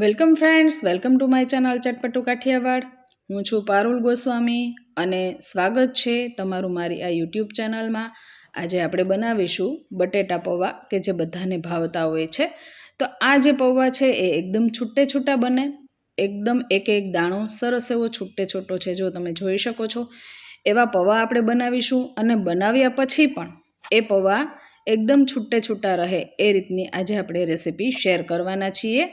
Welcome friends, welcome to my channel ચટપટુ Kathiawad. હું છું પારુલ ગોસ્વામી અને સ્વાગત છે તમારું મારી આ યુટ્યુબ ચેનલમાં. આજે આપણે બનાવીશું બટેટા પૌવા કે જે બધાને ભાવતા હોય છે. તો આ જે પૌવા છે એ એકદમ છૂટે છૂટા બને. એકદમ એક એક દાણો સરસ એવો છૂટે છૂટો છે, જો તમે જોઈ શકો છો. એવા પૌવા આપણે બનાવીશું અને બનાવ્યા પછી પણ એ પૌવા એકદમ છૂટે છૂટા રહે એ રીતની આજે આપણે રેસીપી શેર કરવાના છીએ.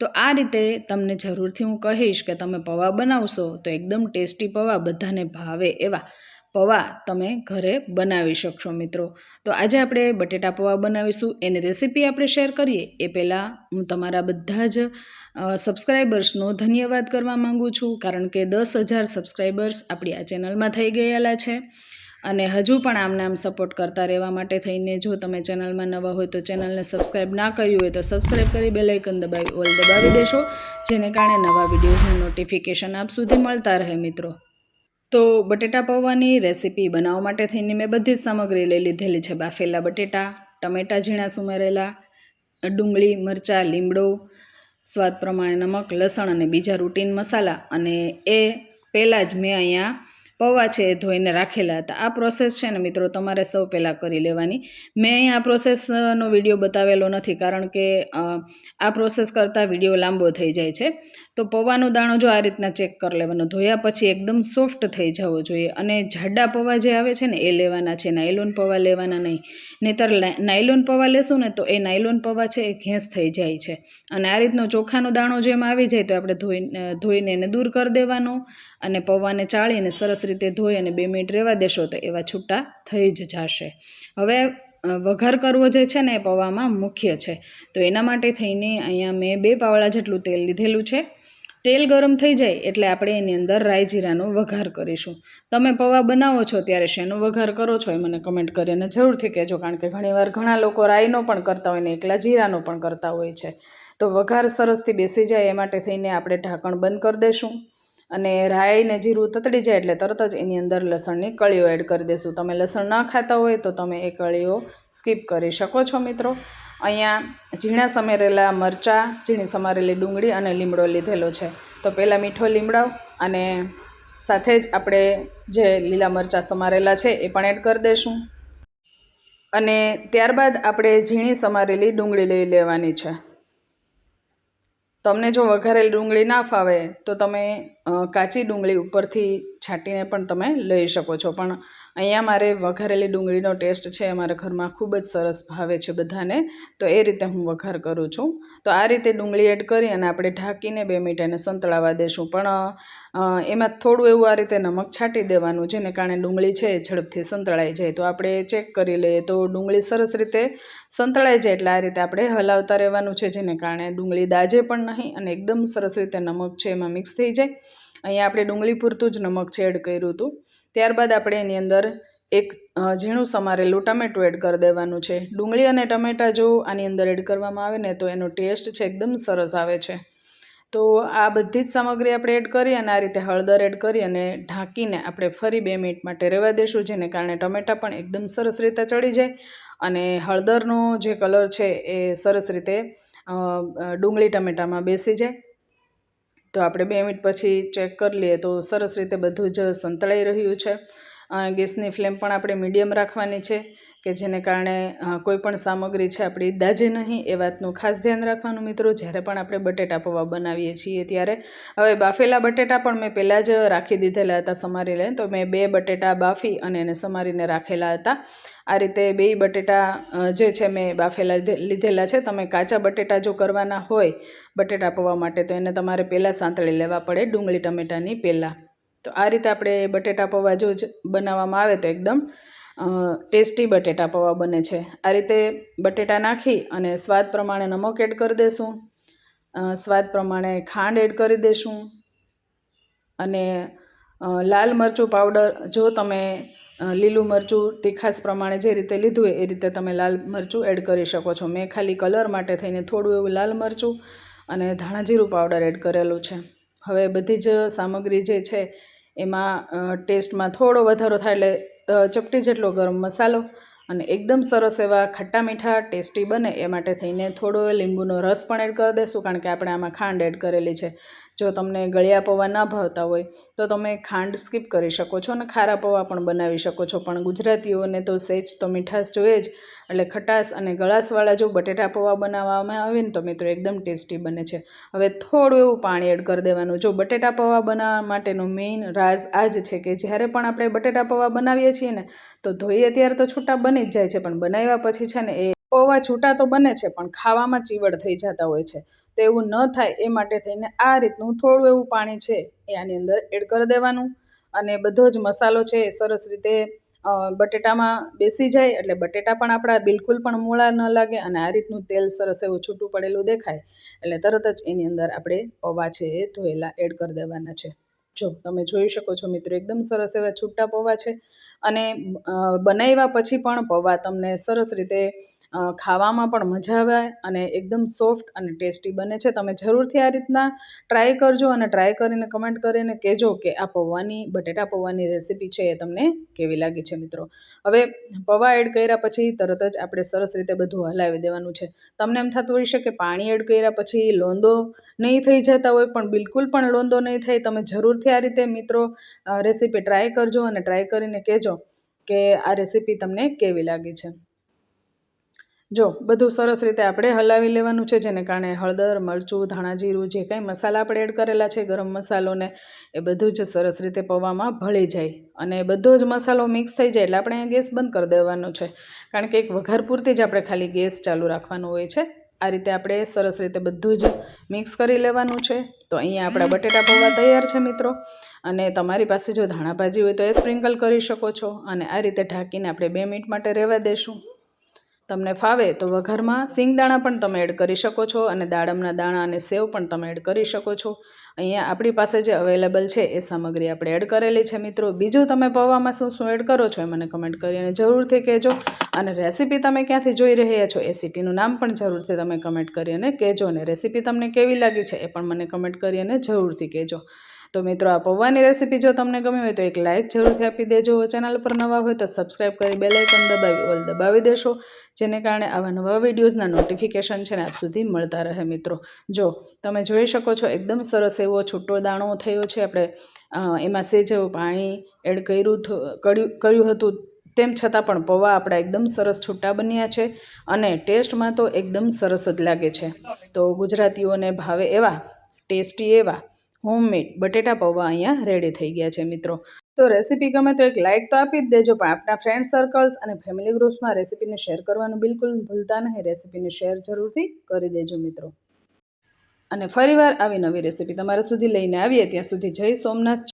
તો આ રીતે તમને જરૂરથી હું કહીશ કે તમે પૌવા બનાવશો તો એકદમ ટેસ્ટી પૌવા, બધાને ભાવે એવા પૌવા તમે ઘરે બનાવી શકશો મિત્રો. તો આજે આપણે બટેટા પૌવા બનાવીશું, એની રેસીપી આપણે શેર કરીએ. એ પહેલાં હું તમારા બધા જ સબસ્ક્રાઈબર્સનો ધન્યવાદ કરવા માગું છું, કારણ કે દસ હજાર સબસ્ક્રાઈબર્સ આપણી આ ચેનલમાં થઈ ગયેલા છે. અને હજુ પણ આમને આમ સપોર્ટ કરતા રહેવા માટે થઈને જો તમે ચેનલમાં નવા હોય તો ચેનલને સબસ્ક્રાઈબ ના કર્યું હોય તો સબસ્ક્રાઈબ કરી બે લાઇકન દબાવી, ઓલ દબાવી દેશો, જેને કારણે નવા વિડીયોઝનું નોટિફિકેશન આપ સુધી મળતા રહે મિત્રો. તો બટેટા પૌવાની રેસીપી બનાવવા માટે થઈને મેં બધી જ સામગ્રી લઈ લીધેલી છે. બાફેલા બટેટા, ટમેટા ઝીણા સુમેરેલા, ડુંગળી, મરચાં, લીમડો, સ્વાદ પ્રમાણે નમક, લસણ અને બીજા રૂટીન મસાલા. અને એ પહેલાં જ મેં અહીંયા પૌવા છે એ ધોઈને રાખેલા હતા. આ પ્રોસેસ છે ને મિત્રો તમારે સૌ પહેલાં કરી લેવાની. મેં અહીં આ પ્રોસેસનો વીડિયો બતાવેલો નથી કારણ કે આ પ્રોસેસ કરતાં વીડિયો લાંબો થઈ જાય છે. તો પૌવાનો દાણો જો આ રીતના ચેક કરી લેવાનો. ધોયા પછી એકદમ સોફ્ટ થઈ જવો જોઈએ અને જાડા પૌવા જે આવે છે ને એ લેવાના છે. નાયલોન પૌવા લેવાના નહીં. નહીતર નાયલોન પૌવા લેશું ને તો એ નાયલોન પૌવા છે એ ઘેંસ થઈ જાય છે. અને આ રીતનો ચોખાનો દાણો જેમ આવી જાય તો આપણે ધોઈ, ધોઈને એને દૂર કરી દેવાનો અને પૌવાને ચાળીને સરસ રીતે ધોઈ અને બે મિનિટ રહેવા દેશો તો એવા છૂટા થઈ જ જશે. હવે વઘાર કરવો જે છે ને એ પૌવામાં મુખ્ય છે. તો એના માટે થઈને અહીંયા મેં બે પાવડા જેટલું તેલ લીધેલું છે. તેલ ગરમ થઈ જાય એટલે આપણે એની અંદર રાઈ જીરાનો વઘાર કરીશું. તમે પૌવા બનાવો છો ત્યારે શેનો વઘાર કરો છો એ મને કમેન્ટ કરીને જરૂરથી કહેજો, કારણ કે ઘણીવાર ઘણા લોકો રાઈનો પણ કરતા હોય ને એકલા જીરાનો પણ કરતા હોય છે. તો વઘાર સરસથી બેસી જાય એ માટે થઈને આપણે ઢાંકણ બંધ કરી દઈશું અને રાઈને જીરું તતડી જાય એટલે તરત જ એની અંદર લસણની કળીઓ એડ કરી દઈશું તમે લસણ ના ખાતા હોય તો તમે એ કળીઓ સ્કીપ કરી શકો છો મિત્રો. અહીંયા ઝીણા સમારેલા મરચાં, ઝીણી સમારેલી ડુંગળી અને લીમડો લીધેલો છે. તો પહેલાં મીઠો લીમડો અને સાથે જ આપણે જે લીલા મરચાં સમારેલા છે એ પણ એડ કરી દઈશું અને ત્યારબાદ આપણે ઝીણી સમારેલી ડુંગળી લઈ લેવાની છે. તમને જો વઘારેલી ડુંગળી ના ફાવે તો તમે કાચી ડુંગળી ઉપરથી છાંટીને પણ તમે લઈ શકો છો. પણ અહીંયા મારે વઘારેલી ડુંગળીનો ટેસ્ટ છે અમારા ઘરમાં ખૂબ જ સરસ ભાવે છે બધાને, તો એ રીતે હું વઘાર કરું છું. તો આ રીતે ડુંગળી એડ કરી અને આપણે ઢાંકીને બે મિનિટ એને સંતળાવા દઈશું પણ એમાં થોડું એવું આ રીતે નમક છાંટી દેવાનું, જેને કારણે ડુંગળી છે એ ઝડપથી સંતળાઈ જાય. તો આપણે ચેક કરી લઈએ તો ડુંગળી સરસ રીતે સંતળાઈ જાય એટલે આ રીતે આપણે હલાવતા રહેવાનું છે, જેને કારણે ડુંગળી દાજે પણ નહીં અને એકદમ સરસ રીતે નમક છે એમાં મિક્સ થઈ જાય. અહીંયા આપણે ડુંગળી પૂરતું જ નમક છે એડ કર્યું હતું. ત્યારબાદ આપણે એની અંદર એક ઝીણું સમારેલું ટમેટું એડ કરી દેવાનું છે. ડુંગળી અને ટમેટાં જો આની અંદર એડ કરવામાં આવે ને તો એનો ટેસ્ટ છે એકદમ સરસ આવે છે. તો આ બધી જ સામગ્રી આપણે એડ કરી અને આ રીતે હળદર એડ કરી અને ઢાંકીને આપણે ફરી બે મિનિટ માટે રહેવા દઈશું જેને કારણે ટમેટાં પણ એકદમ સરસ રીતે ચડી જાય અને હળદરનો જે કલર છે એ સરસ રીતે ડુંગળી ટમેટામાં બેસી જાય. તો આપણે બે મિનિટ પછી ચેક કરી લઈએ તો સરસ રીતે બધું જ સંતળાઈ રહ્યું છે. ગેસની ફ્લેમ પણ આપણે મીડિયમ રાખવાની છે. કે જેને કારણે કોઈ પણ સામગ્રી છે આપણી દાજે નહીં એ વાતનું ખાસ ધ્યાન રાખવાનું મિત્રો. જ્યારે પણ આપણે બટેટા પૌવા બનાવીએ છીએ ત્યારે. હવે બાફેલા બટેટા પણ મેં પહેલાં જ રાખી દીધેલા હતા સમારી લઈને. તો મેં બે બટેટા બાફી અને એને સમારીને રાખેલા હતા. આ રીતે બે બટેટા જે છે મેં બાફેલા લીધેલા છે. તમે કાચા બટેટા જો કરવાના હોય બટેટા પૌવા માટે, તો એને તમારે પહેલાં સાંતળી લેવા પડે ડુંગળી, ટમેટાની પહેલાં. તો આ રીતે આપણે બટેટા પૌવા જો બનાવવામાં આવે તો એકદમ ટેસ્ટી બટેટા પૌવા બને છે. આ રીતે બટેટા નાખી અને સ્વાદ પ્રમાણે નમક એડ કરી દઈશું સ્વાદ પ્રમાણે ખાંડ એડ કરી દઈશું અને લાલ મરચું પાવડર જો તમે લીલું મરચું તીખાસ પ્રમાણે જે રીતે લીધું હોય એ રીતે તમે લાલ મરચું એડ કરી શકો છો. મેં ખાલી કલર માટે થઈને થોડું એવું લાલ મરચું અને ધાણા જીરું પાવડર એડ કરેલું છે. હવે બધી જ સામગ્રી જે છે એમાં ટેસ્ટમાં થોડો વધારો થાય એટલે ચપટી જેટલો ગરમ મસાલો અને એકદમ સરસ એવા ખટ્ટા મીઠા, ટેસ્ટી બને એ માટે થઈને થોડો લીંબુનો રસ પણ એડ કરી દઈશું, કારણ કે આપણે આમાં ખાંડ એડ કરેલી છે. જો તમને ગળ્યા પૌવા ના ભાવતા હોય, તો તમે ખાંડ સ્કીપ કરી શકો છો અને ખારા પૌવા પણ બનાવી શકો છો. પણ ગુજરાતીઓને તો સહેજ તો મીઠાશ જોઈએ જ. એટલે ખટાશ અને ગળાશવાળા જો બટેટા પૌવા બનાવવામાં આવે ને તો મિત્રો એકદમ ટેસ્ટી બને છે. હવે થોડું એવું પાણી એડ કરી દેવાનું. જો બટેટા પૌવા બનાવવા માટેનો મેઇન રાઝ આ જ છે કે જ્યારે પણ આપણે બટેટા પૌવા બનાવીએ છીએ ને, તો ધોઈએ ત્યારે તો છૂટા બની જ જાય છે. પણ બનાવ્યા પછી છે ને એ પૌવા છૂટા તો બને છે, પણ ખાવામાં ચીવડ થઈ જતા હોય છે. તો એવું ન થાય, એ માટે થઈને આ રીતનું થોડું એવું પાણી છે, એ આની અંદર એડ કરી દેવાનું. અને બધો જ મસાલો છે, એ સરસ રીતે બટેટામાં બેસી જાય, એટલે બટેટા પણ આપણા બિલકુલ પણ મૂળા ન લાગે અને આ રીતનું તેલ સરસ એવું છૂટું પડેલું દેખાય. એટલે તરત જ એની અંદર આપણે પૌવા છે એ ધોયેલા એડ કરી દેવાના છે. જો તમે જોઈ શકો છો મિત્રો, એકદમ સરસ એવા છૂટા પૌવા છે. અને બનાવ્યા પછી પણ પૌવા તમને સરસ રીતે ખાવામાં પણ મજા આવે અને એકદમ સોફ્ટ અને ટેસ્ટી બને છે. તમે જરૂરથી આ રીતના ટ્રાય કરજો અને ટ્રાય કરીને કમેન્ટ કરીને કહેજો કે આ પૌવાની, બટેટા પૌવાની રેસીપી છે એ તમને કેવી લાગી છે મિત્રો? હવે પૌવા એડ કર્યા પછી તરત જ આપણે સરસ રીતે બધું હલાવી દેવાનું છે. તમને એમ થતું હોય છે કે પાણી એડ કર્યા પછી લોંદો નહીં થઈ જતા હોય, પણ બિલકુલ પણ લોંદો નહીં થાય. તમે જરૂરથી આ રીતે મિત્રો રેસીપી ટ્રાય કરજો અને ટ્રાય કરીને કહેજો કે આ રેસીપી તમને કેવી લાગી છે. જો, બધું સરસ રીતે આપણે હલાવી લેવાનું છે, જેને કારણે હળદર, મરચું ધાણા જીરું જે કંઈ મસાલા આપણે એડ કરેલા છે, ગરમ મસાલોને, એ બધું જ સરસ રીતે પૌવામાં ભળી જાય. અને બધો જ મસાલો મિક્સ થઈ જાય એટલે આપણે ગેસ બંધ કરી દેવાનો છે. કારણ કે એક વઘાર પૂરતી જ આપણે ખાલી ગેસ ચાલુ રાખવાનું હોય છે. આ રીતે આપણે સરસ રીતે બધું જ મિક્સ કરી લેવાનું છે. તો અહીંયા આપણા બટેટા પૌવા તૈયાર છે, મિત્રો. અને તમારી પાસે જો ધાણા ભાજી હોય તો એ સ્પ્રિંકલ કરી શકો છો. અને આ રીતે ઢાંકીને આપણે બે મિનિટ માટે રહેવા દેશું. તમને ફાવે તો વઘારમાં સિંગદાણા પણ તમે એડ કરી શકો છો અને દાડમના દાણા અને સેવ પણ તમે એડ કરી શકો છો. અહીંયા આપણી પાસે જે અવેલેબલ છે એ સામગ્રી આપણે એડ કરેલી છે મિત્રો. બીજું તમે પૌવામાં શું શું એડ કરો છો એ મને કમેન્ટ કરીને જરૂરથી કહેજો. અને રેસીપી તમે ક્યાંથી જોઈ રહ્યા છો એ સિટીનું નામ પણ જરૂરથી તમે કમેન્ટ કરીને કહેજો. અને રેસીપી તમને કેવી લાગી છે એ પણ મને કમેન્ટ કરીને જરૂરથી કહેજો. તો મિત્રો, આ પૌવાની રેસીપી જો તમને ગમી હોય તો એક લાઇક જરૂરથી આપી દેજો. ચેનલ પર નવા હોય તો સબસ્ક્રાઈબ કરી બેલાઇકન દબાવી ઓલ દબાવી દેશો, જેને કારણે આવા નવા વિડીયોઝના નોટિફિકેશન છે ને આપ સુધી મળતા રહે મિત્રો. જો, તમે જોઈ શકો છો એકદમ સરસ એવો છૂટો દાણો થયો છે. આપણે એમાં સેજ પાણી એડ કર્યું કર્યું કર્યું હતું. તેમ છતાં પણ પૌવા આપણા એકદમ સરસ છૂટા બન્યા છે અને ટેસ્ટમાં તો એકદમ સરસ જ લાગે છે. તો ગુજરાતીઓને ભાવે એવા, ટેસ્ટી એવા હોમમેડ બટેટા પૌવા અહીંયા રેડી થઈ ગયા છે મિત્રો. તો રેસીપી ગમે તો એક લાઇક તો આપી જ દેજો, પણ આપણા ફ્રેન્ડ સર્કલ્સ અને ફેમિલી ગ્રુપ્સમાં રેસીપીને શેર કરવાનું બિલકુલ ભૂલતા નહીં. રેસીપીને શેર જરૂરથી કરી દેજો મિત્રો. અને ફરીવાર આવી નવી રેસીપી તમારા સુધી લઈને આવીએ. ત્યાં સુધી જય સોમનાથ.